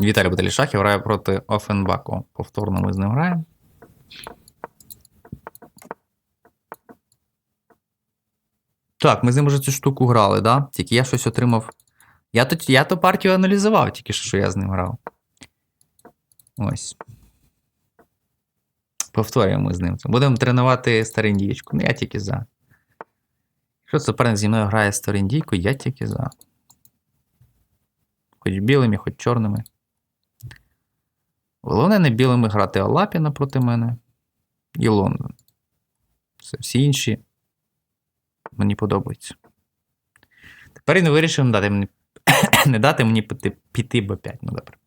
Віталій Баталішахів грає проти Офенбаку. Повторно ми з ним граємо. Так, ми з ним вже цю штуку грали, да? Тільки я щось отримав. Я то, я то партію аналізував, тільки що я з ним грав. Ось. Повторюємо з ним. Будемо тренувати старендієчку. Ну, я тільки за. Якщо суперник зі мною грає старендійку, я тільки за. Хоч білими, хоч чорними. Головне не білими грати Алапіна проти мене і Лондон. Все, всі інші мені подобаються. Тепер він вирішив не дати мені, не дати мені піти, піти Б5. Ну добре.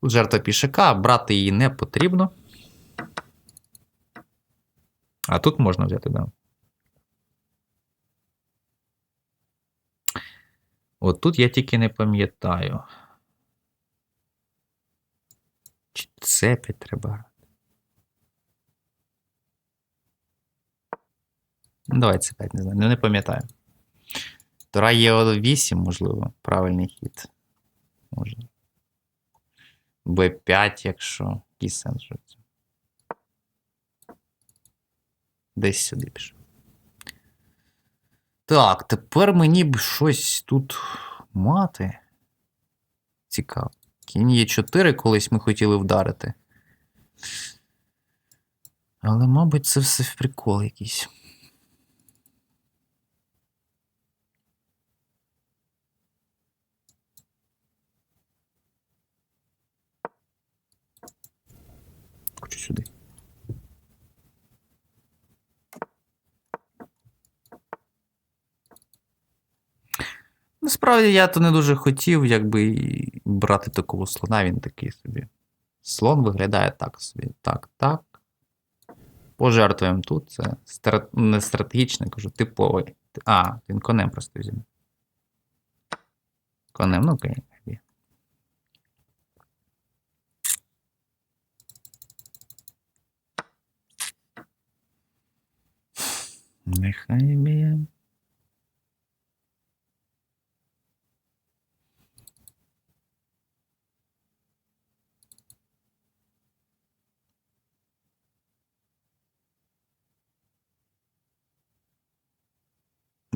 Тут жертва пішака, брати її не потрібно. А тут можна взяти, да. От тут я тільки не пам'ятаю. Чи цепі треба грати? Давай це 5, не знаю. Ну, не пам'ятаю. Тура є 8, можливо, правильний хід. Може. Б5, якщо. Який сенс же? Десь сюди пішов. Так, тепер мені б щось тут мати. Цікаво. Кінь є 4 колись ми хотіли вдарити. Але, мабуть, це все в прикол якийсь. Хочу сюди. Насправді я то не дуже хотів, якби брати такого слона, він такий собі. Слон виглядає так собі. Так, так. Пожертвуємо тут. Це стра... не стратегічний, кажу, типовий. А, він конем просто візьме. Конем, ну окей. Нехай б'є.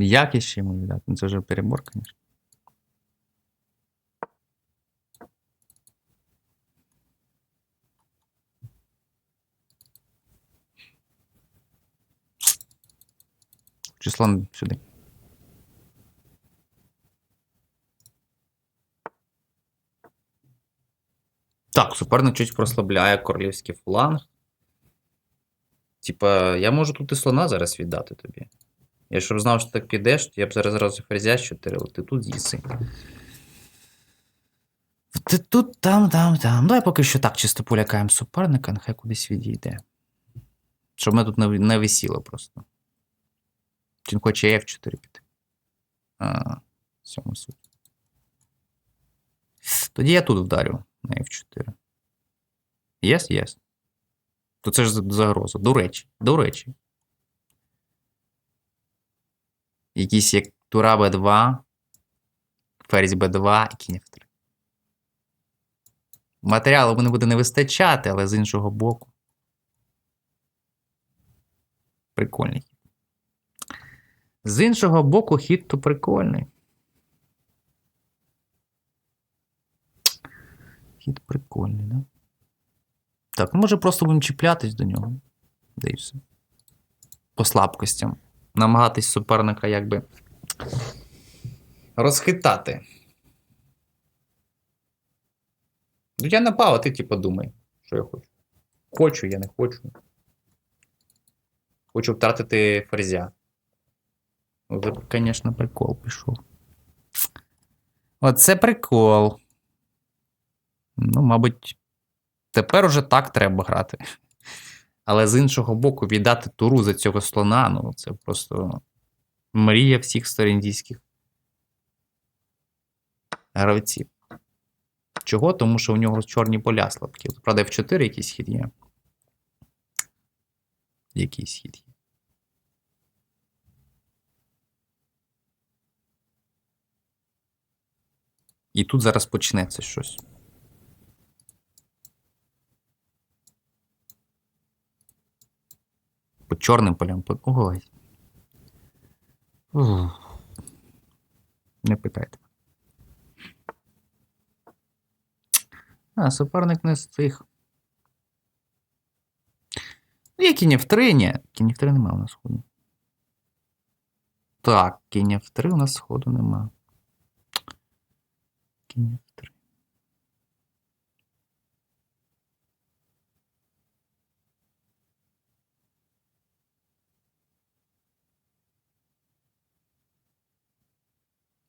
Як іще йому віддати? Ну, Це вже перебор, звісно. Число сюди. Так, суперник чуть прослабляє королівський фланг. Типа, я можу тут і слона зараз віддати тобі. Я щоб знав, що так підеш, то я б зараз зразу ферзя 4, от ти тут з'їси. Ти тут, там, там, там. Давай поки що так чисто полякаємо суперника, нехай кудись відійде. Щоб ми тут не, не висіло просто. Чи він хоче F4 піти. А, в цьому суть. Тоді я тут вдарю на F4. Єс, єс. То це ж загроза. До речі, до речі. Якісь як тура Б2, ферзь Б2 і кінь F3. Матеріалу мене буде не вистачати, але з іншого боку. Прикольний. З іншого боку, хід то прикольний. Хід прикольний, да? Так, може просто будемо чіплятись до нього. Все. По слабкостям. Намагатись суперника якби розхитати. Ну, я напав, а ти типу думай, що я хочу. Хочу, я не хочу. Хочу втратити ферзя. Це, звісно, прикол пішов. Оце прикол. Ну, мабуть, тепер уже так треба грати. Але з іншого боку, віддати туру за цього слона, ну це просто мрія всіх сторіндійських гравців. Чого? Тому що у нього чорні поля слабкі. Правда, F4 якийсь хід є. Якийсь хід є. І тут зараз почнеться щось. По чорним полям. По... Ой. Не питайте. А, суперник не цих. Ну, Є кінь F3, ні. Кінь F3 нема у нас ходу. Так, кінь F3 у нас ходу нема. Кінь F3.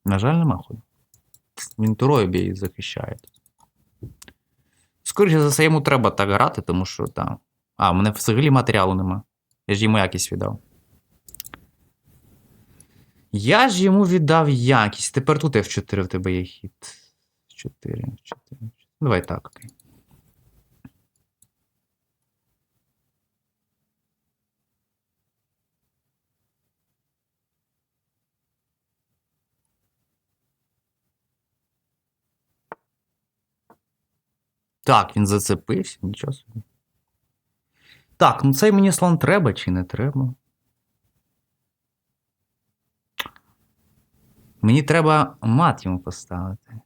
На жаль, нема ходу. Він турою її захищає. Скоріше за все, йому треба так грати, тому що там. А, в мене взагалі матеріалу нема. Я ж йому якість віддав. Я ж йому віддав якість. Тепер тут F4 в тебе є хід. 4, 4. Давай так, окей. Так, він зацепився, нічого собі. Так, ну цей мені слон треба чи не треба? Мені треба мат йому поставити.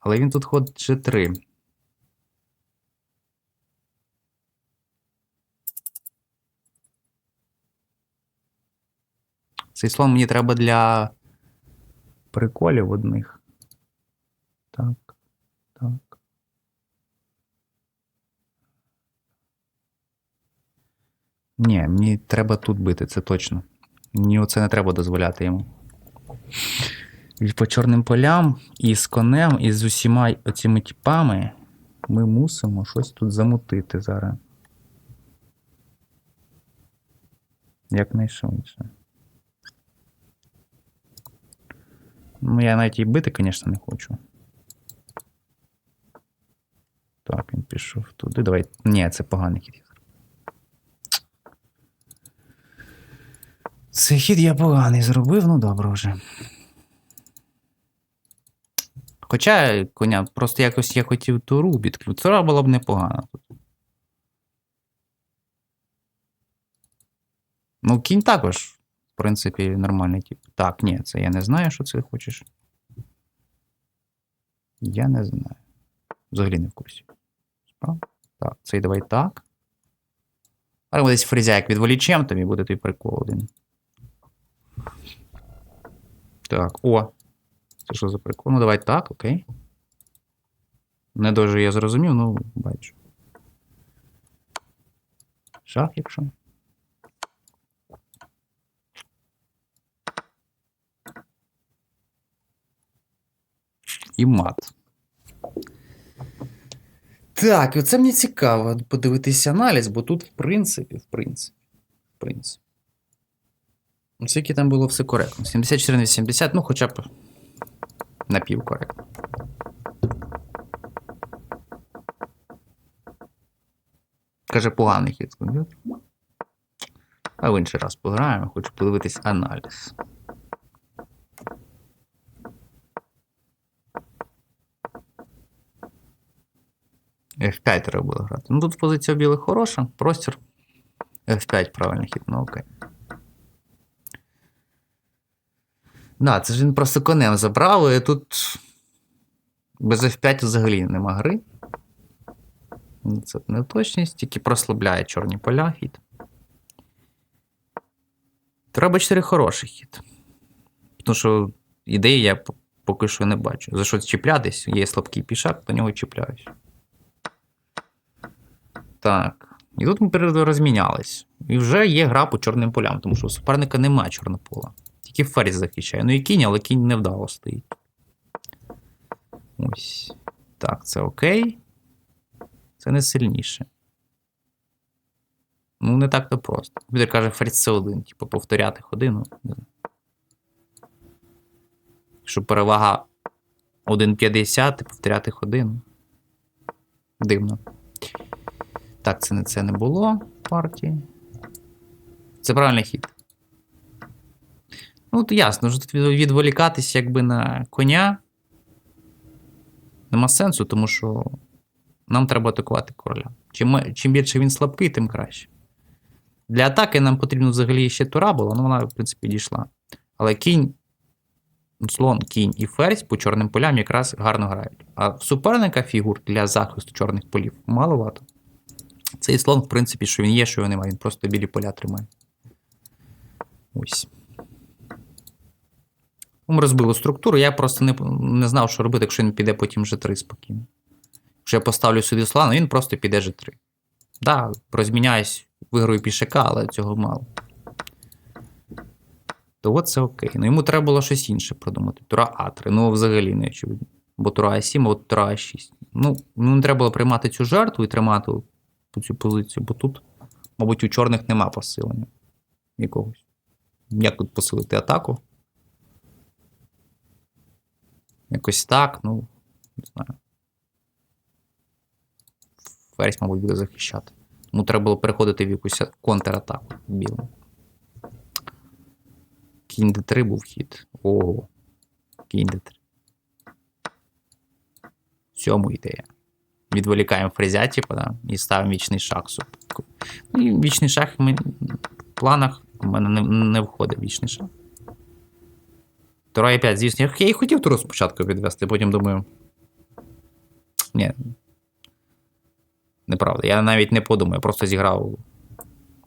Але він тут ход G3. Цей слон мені треба для приколів одних. Так. Ні, мені треба тут бити, це точно. Мені оце не треба дозволяти йому. По чорним полям, і з конем, і з усіма оціми типами ми мусимо щось тут замутити зараз. Якнайшвидше. Ну, я навіть і бити, звісно, не хочу. Так, він пішов туди. Давай. Ні, це поганий хід. Цей хід я поганий зробив, ну добре вже. Хоча коня, просто якось я хотів туру відключити. Тура була б непогана тут. Ну, кінь також, в принципі, нормальний тип. Так, ні, це я не знаю, що це хочеш. Я не знаю. Взагалі не в курсі. Так, цей давай так. А десь фрізяк відволічем, тобі буде той прикол один. Так, о. Це що за прикол? Ну, давай так, окей. Не дуже я зрозумів, ну, бачу. Шах, якщо. І мат. Так, і оце мені цікаво подивитися аналіз, бо тут, в принципі, в принципі, в принципі. Скільки там було все коректно? 74 на 80, ну хоча б напівкоректно. Каже, поганий хід комп'ютер. А в інший раз пограємо, хочу подивитись аналіз. F5 треба було грати. Ну тут позиція білих хороша, простір. F5 правильний хід, ну окей. Да, це ж він просто конем забрав, і тут без F5 взагалі нема гри. Ну, Це неточність, тільки прослабляє чорні поля хід. Треба 4 хороший хід. Тому що ідеї я поки що не бачу. За що чіплятись? Є слабкий пішак, до нього чіпляюсь. Так. І тут ми розмінялись. І вже є гра по чорним полям, тому що у суперника немає чорного пола. Тільки ферзь захищає. Ну і кінь, але кінь невдало стоїть. Ось. Так, це окей. Це не сильніше. Ну, не так то просто. Комп'ютер каже, ферзь це один, типу, повторяти ходи, ну. Якщо перевага 1,50 і повторяти ходи, ну. Дивно. Так, це не це не було партії. Це правильний хід. Ну, то ясно, що тут відволікатись якби на коня. нема сенсу, тому що нам треба атакувати короля. Чим, чим більше він слабкий, тим краще. Для атаки нам потрібно взагалі ще тура була, ну вона, в принципі, дійшла. Але кінь, слон, кінь і ферзь по чорним полям якраз гарно грають. А суперника фігур для захисту чорних полів маловато. Цей слон, в принципі, що він є, що його немає, він просто білі поля тримає. Ось. Ми розбили структуру, я просто не, не знав, що робити, якщо він піде потім G3 спокійно. Якщо я поставлю сюди слона, він просто піде G3. Да, розміняюсь, виграю пішака, але цього мало. То от це окей. Ну йому треба було щось інше продумати. Тура А3. Ну, взагалі не очевидно. Бо Тура А7, а от Тура А6. Ну, ну, не треба було приймати цю жертву і тримати цю позицію, бо тут, мабуть, у чорних нема посилення якогось. Як тут посилити атаку? Якось так, ну, не знаю. Ферзь, мабуть, буде захищати. Тому треба було переходити в якусь контратаку білим. Кінь d3 був хід. Ого. Кінь d3. Сьому ідея. Відволікаємо фрезя, типу, да, і ставимо вічний шах. Ну, і вічний шах ми, в планах у мене не, не входить вічний шах. Тура e 5, звісно, я, і хотів туру спочатку відвести, потім думаю. Ні. Неправда. Я навіть не подумав, я просто зіграв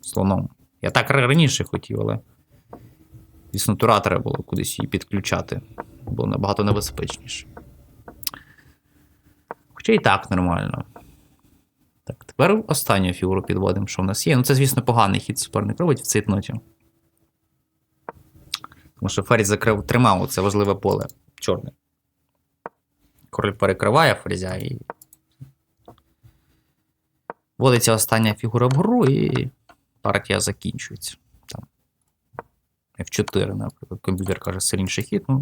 слоном. Я так раніше хотів, але. Звісно, тура треба було кудись її підключати. Було набагато небезпечніше. Хоча і так нормально. Так, тепер останню фігуру підводимо, що в нас є. Ну, це, звісно, поганий хід суперник робить в цейтноті. Тому що Ферзь закрив, тримав це важливе поле чорне. Король перекриває ферзя і. Вводиться остання фігура в гру, і партія закінчується. Там. F4, наприклад, комп'ютер каже сильніший хід. Ну,